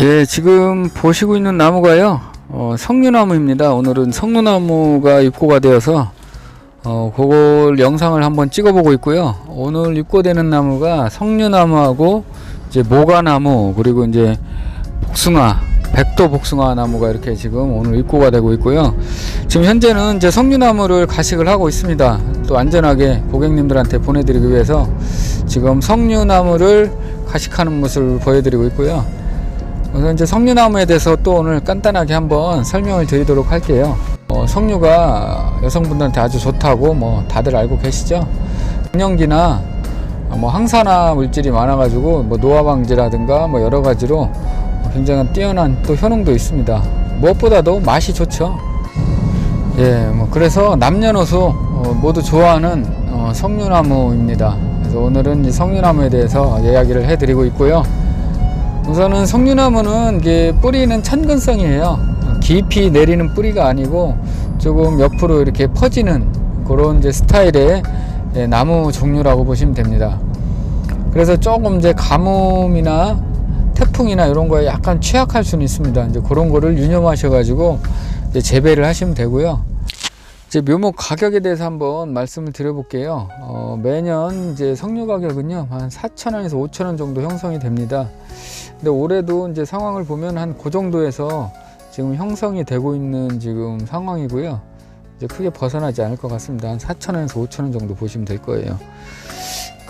예, 지금 보시고 있는 나무가요, 어, 석류나무입니다. 오늘은 석류나무가 입고가 되어서, 어, 그걸 영상을 한번 찍어보고 있고요. 오늘 입고되는 나무가 석류나무하고, 이제 모가나무, 그리고 이제 복숭아, 백도 복숭아 나무가 이렇게 지금 오늘 입고가 되고 있고요. 지금 현재는 이제 석류나무를 가식을 하고 있습니다. 또 안전하게 고객님들한테 보내드리기 위해서 지금 석류나무를 가식하는 모습을 보여드리고 있고요. 우선 이제 석류나무에 대해서 또 오늘 간단하게 한번 설명을 드리도록 할게요. 어, 석류가 여성분들한테 아주 좋다고 뭐 다들 알고 계시죠? 갱년기나 뭐 항산화 물질이 많아가지고 뭐 노화 방지라든가 뭐 여러 가지로 굉장히 뛰어난 또 효능도 있습니다. 무엇보다도 맛이 좋죠. 예, 뭐 그래서 남녀노소 어, 모두 좋아하는 어, 석류나무입니다. 그래서 오늘은 이 석류나무에 대해서 이야기를 해드리고 있고요. 우선은 석류나무는 이게 뿌리는 천근성이에요. 깊이 내리는 뿌리가 아니고 조금 옆으로 이렇게 퍼지는 그런 이제 스타일의 예, 나무 종류라고 보시면 됩니다. 그래서 조금 이제 가뭄이나 태풍이나 이런 거에 약간 취약할 수는 있습니다. 이제 그런 거를 유념하셔가지고 재배를 하시면 되고요. 이제 묘목 가격에 대해서 한번 말씀을 드려볼게요. 어, 매년 이제 석류 가격은요 한 4,000원에서 5,000원 정도 형성이 됩니다. 근데 올해도 이제 상황을 보면 한 그 정도에서 지금 형성이 되고 있는 지금 상황이고요. 이제 크게 벗어나지 않을 것 같습니다. 한 4,000원에서 5,000원 정도 보시면 될 거예요.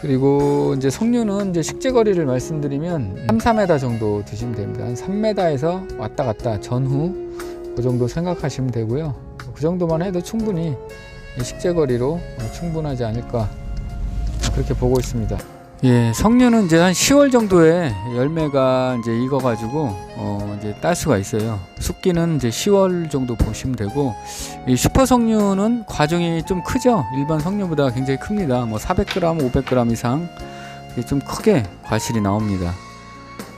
그리고 이제 석류는 이제 식재 거리를 말씀드리면 3, 4m 정도 드시면 됩니다. 한 3m에서 왔다 갔다 전후 그 정도 생각하시면 되고요. 그 정도만 해도 충분히 이 식재 거리로 충분하지 않을까 그렇게 보고 있습니다. 예, 석류는 이제 한 10월 정도에 열매가 이제 익어가지고 어 이제 딸 수가 있어요. 숙기는 이제 10월 정도 보시면 되고 이 슈퍼 석류는 과정이 좀 크죠. 일반 석류보다 굉장히 큽니다. 뭐 400g, 500g 이상 좀 크게 과실이 나옵니다.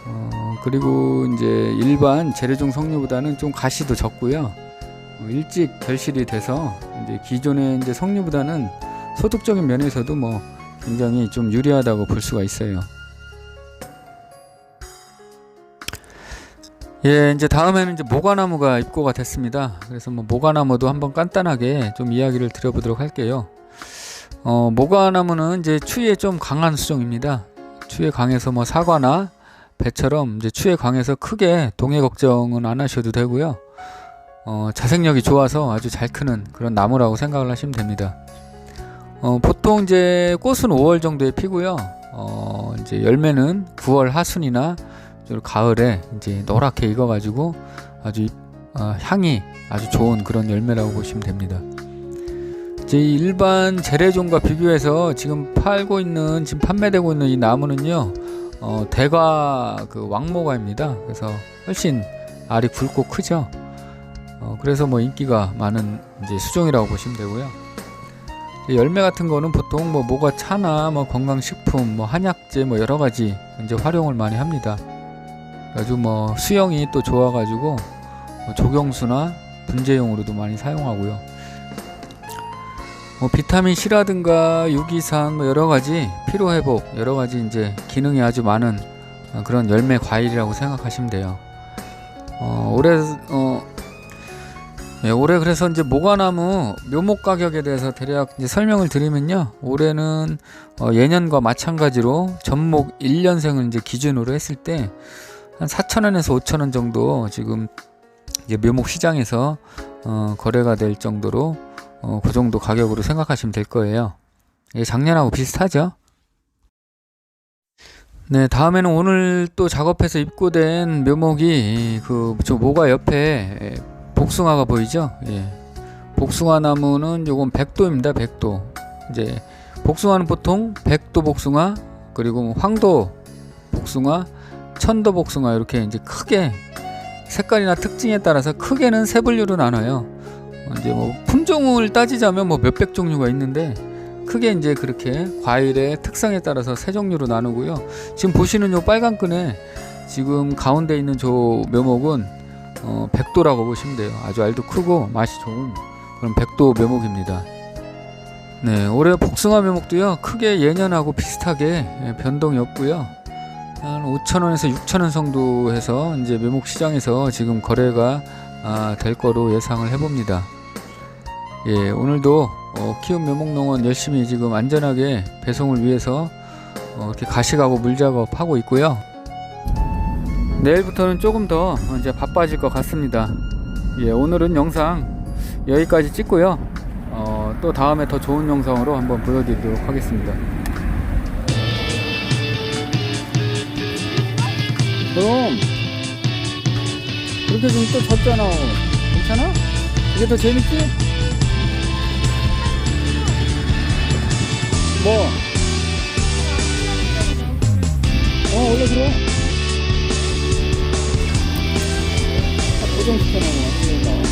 어 그리고 이제 일반 재래종 석류보다는 좀 가시도 적고요. 어, 일찍 결실이 돼서 이제 기존의 이제 석류보다는 소득적인 면에서도 뭐 굉장히 좀 유리하다고 볼 수가 있어요. 예, 이제 다음에는 이제 모가나무가 입고가 됐습니다. 그래서 뭐 모가나무도 한번 간단하게 좀 이야기를 드려보도록 할게요. 어, 모가나무는 이제 추위에 좀 강한 수종입니다. 추위에 강해서 뭐 사과나 배처럼 이제 추위에 강해서 크게 동해 걱정은 안 하셔도 되고요. 어, 자생력이 좋아서 아주 잘 크는 그런 나무라고 생각을 하시면 됩니다. 어, 보통 이제 꽃은 5월 정도에 피고요. 어, 이제 열매는 9월 하순이나 좀 가을에 이제 노랗게 익어가지고 아주 어, 향이 아주 좋은 그런 열매라고 보시면 됩니다. 이제 일반 재래종과 비교해서 지금 팔고 있는 지금 판매되고 있는 이 나무는요, 어, 대과 그 왕모가입니다. 그래서 훨씬 알이 굵고 크죠. 어, 그래서 뭐 인기가 많은 이제 수종이라고 보시면 되고요. 열매 같은 거는 보통 뭐 뭐가 차나 뭐 건강식품, 뭐 한약재 뭐 여러 가지 이제 활용을 많이 합니다. 아주 뭐 수영이 또 좋아가지고 뭐 조경수나 분재용으로도 많이 사용하고요. 뭐 비타민 C라든가 유기산 뭐 여러 가지 피로 회복 여러 가지 이제 기능이 아주 많은 그런 열매 과일이라고 생각하시면 돼요. 어, 올해 어, 네, 올해 그래서 이제 모가나무 묘목 가격에 대해서 대략 설명을 드리면요. 올해는 어, 예년과 마찬가지로 전목 1년생을 이제 기준으로 했을 때 한 4,000원에서 5,000원 정도 지금 이제 묘목 시장에서 어, 거래가 될 정도로 어, 그 정도 가격으로 생각하시면 될 거예요. 예, 작년하고 비슷하죠. 네, 다음에는 오늘 또 작업해서 입고된 묘목이 그 저 모가 옆에 복숭아가 보이죠? 예. 복숭아 나무는 요건 백도입니다. 백도. 이제 복숭아는 보통 백도 복숭아 그리고 뭐 황도 복숭아, 천도 복숭아 이렇게 이제 크게 색깔이나 특징에 따라서 크게는 세 분류로 나눠요. 이제 뭐 품종을 따지자면 뭐 몇백 종류가 있는데 크게 이제 그렇게 과일의 특성에 따라서 세 종류로 나누고요. 지금 보시는 요 빨간 끈에 지금 가운데 있는 저 묘목은 어, 백도라고 보시면 돼요. 아주 알도 크고 맛이 좋은 그런 백도 묘목입니다. 네, 올해 복숭아 묘목도요. 크게 예년하고 비슷하게 예, 변동이 없고요. 한 5천원에서 6천원 정도 해서 이제 묘목 시장에서 지금 거래가 아, 될 거로 예상을 해봅니다. 예, 오늘도 어, 키움 묘목농원 열심히 지금 안전하게 배송을 위해서 어, 이렇게 가식하고 물 작업 하고 있고요. 내일부터는 조금 더 이제 바빠질 것 같습니다. 예, 오늘은 영상 여기까지 찍고요. 어, 또 다음에 더 좋은 영상으로 한번 보여드리도록 하겠습니다. 그럼 그렇게 좀 또 졌잖아. 괜찮아? 이게 더 재밌지? 뭐? 어, 원래 들어. 고정시켜놓은 거 나.